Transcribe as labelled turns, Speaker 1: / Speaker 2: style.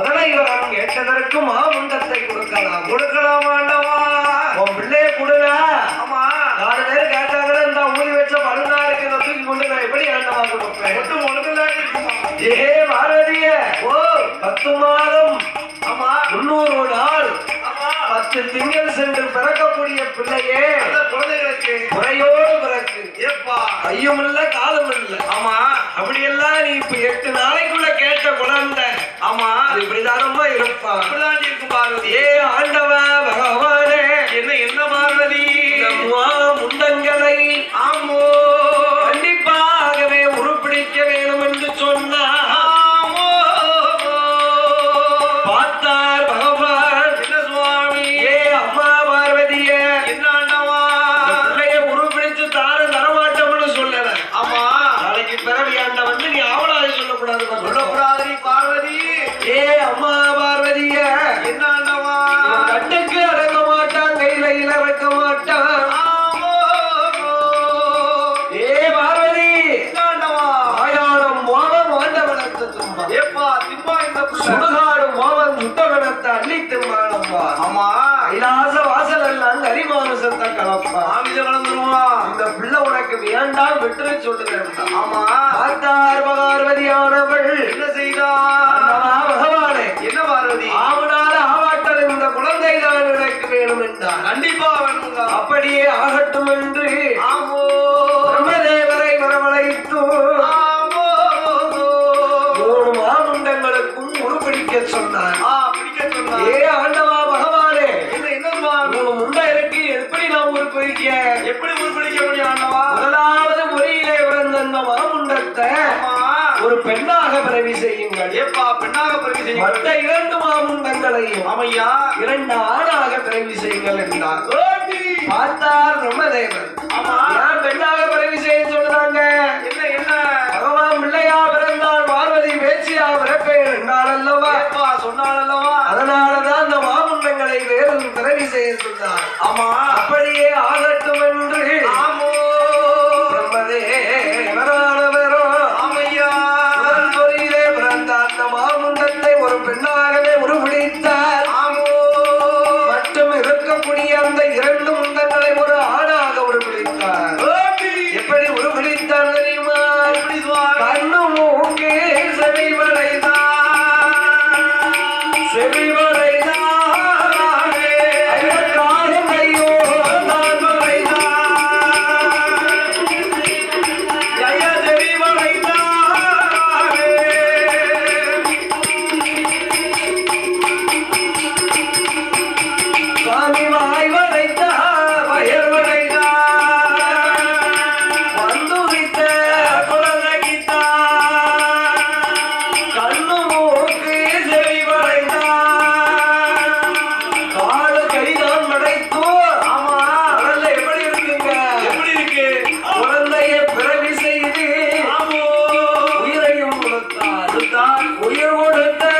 Speaker 1: மதனை வரம் கேட்டதற்கு மாமுண்டத்தை கொடுக்கலாம்.
Speaker 2: கொடுக்கலாம் ஆண்டவா.
Speaker 1: உன் பிள்ளைய கொடுங்க.
Speaker 2: ஆமா.
Speaker 1: நாலு பேர் கேட்டாங்கன்னா இந்த ஊதி வச்ச மறுநாளுக்கு இதை தூக்கி கொண்டு நான் எப்படி ஆண்டவா கொடுப்பேன்?
Speaker 2: ஒழுங்குதான் இருக்குமா
Speaker 1: ஏ பாரதிய.
Speaker 2: ஓ.
Speaker 1: பத்து மாதம்.
Speaker 2: ஆமா.
Speaker 1: முன்னூறு நாள். பத்து திங்கள் சென்று பிறக்கக்கூடிய பிள்ளையே.
Speaker 2: குழந்தைகளுக்கு.
Speaker 1: முறையோடு பிறக்கு.
Speaker 2: ஏப்பா.
Speaker 1: கையும் இல்ல காலம் இல்ல.
Speaker 2: ஆமா.
Speaker 1: அப்படியெல்லாம் நீ இப்ப எட்டு நாளைக்குள்ள கேட்ட அது இப்படிதானமா இருப்பான்
Speaker 2: அப்படிதான் இருக்கும் பார்வதி
Speaker 1: ஏ ஆண்டவ
Speaker 2: ஆமா.
Speaker 1: கைலாச வாசல் எல்லாம் கரிமானுசத்தை கலப்பா.
Speaker 2: ஆமித கலந்துருவா
Speaker 1: இந்த பிள்ளை உனக்கு வேண்டாம் விட்டுரு சொல்லுறேன்
Speaker 2: ஆமா.
Speaker 1: பார்த்தார் பார்வதியானவள்
Speaker 2: என்ன செய்தா
Speaker 1: பகவானே.
Speaker 2: என்ன பார்வதி?
Speaker 1: ஆவனால ஆவாட்டல் இந்த குழந்தை தான் எனக்கு வேணும் என்றார்
Speaker 2: கண்டிப்பா வேணுங்க
Speaker 1: அப்படியே ஆகட்டும் என்று
Speaker 2: ஆமோ.
Speaker 1: பிரம்மதேவரை வரவழைத்து
Speaker 2: ஆமோ.
Speaker 1: மூணு மாமுண்டங்களுக்கும் உருப்பிடிக்க சொன்னார். எப்படி உருப்பிடிக்க
Speaker 2: முடியும் ஆண்டவா?
Speaker 1: முதலாவது முறையிலே பிறந்த அந்த மாமுண்டத்தை
Speaker 2: ஆமா.
Speaker 1: ஒரு பெண்ணாக பிறவி செய்யுங்கள்.
Speaker 2: ஏப்பா பெண்ணாக பிறகு செய்யுங்க
Speaker 1: மற்ற இரண்டு மாமுண்டங்களையும்
Speaker 2: ஆமையா?
Speaker 1: இரண்டு ஆணாக பிறவி செய்யுங்கள் என்றார். பார்த்தார் பிரம்மதேவன்.
Speaker 2: ஆமா.
Speaker 1: உதவி செய்துள்ளார் ஆமா. அப்படியே ஆகட்டும் என்று. ஆமோ. ஒரு
Speaker 2: பெண்ணாகவே உருபிடித்தார் மட்டும்
Speaker 1: இருக்கக்கூடிய அந்த இரண்டு முந்தங்களை ஒரு ஆணாக உருபிடித்தார்
Speaker 2: எப்படி
Speaker 1: உருபிடித்தார் கொடுத்தான் உயிர்
Speaker 2: கொடுத்த